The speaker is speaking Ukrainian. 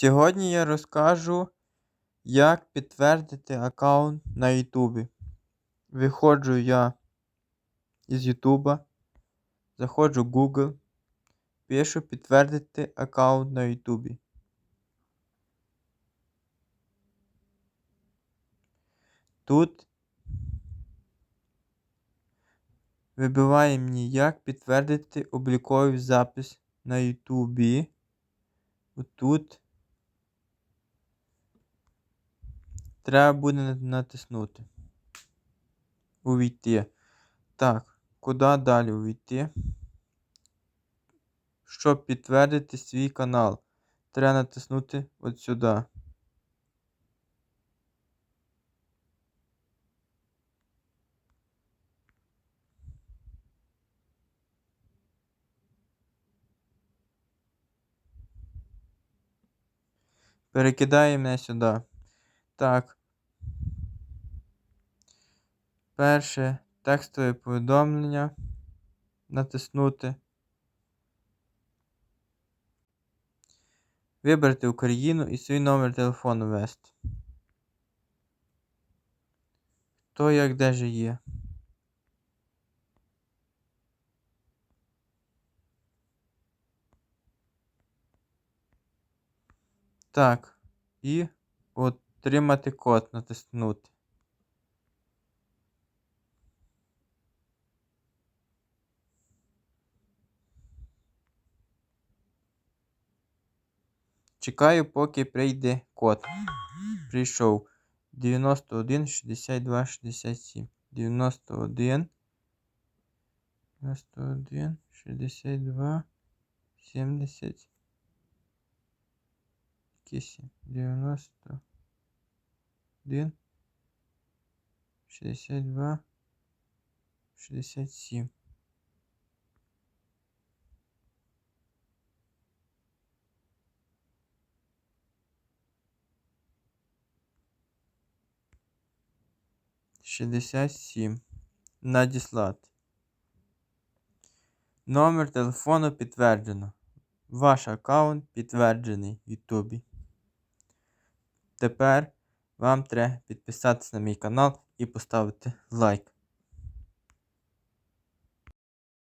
Сьогодні я розкажу, як підтвердити аккаунт на Ютубі. Виходжу я із Ютуба, заходжу в Google, пишу підтвердити аккаунт на Ютубі. Тут вибиває мені, як підтвердити обліковий запис на Ютубі. Тут треба буде натиснути. Увійти. Так, куди далі увійти? Щоб підтвердити свій канал, треба натиснути от сюди. Перекидає мене сюди. Так. Перше текстове повідомлення. Натиснути. Вибрати Україну і свій номер телефону ввести. Хто як де же. Так. І отримати код натиснути. Чекаю, поки прийде код. Прийшов. 91 62 67. 91 91 62 70 Кисень 91 62 67 67 Надіслати. Номер телефону підтверджено. Ваш аккаунт підтверджений в Ютубі. Тепер вам треба підписатися на мій канал і поставити лайк.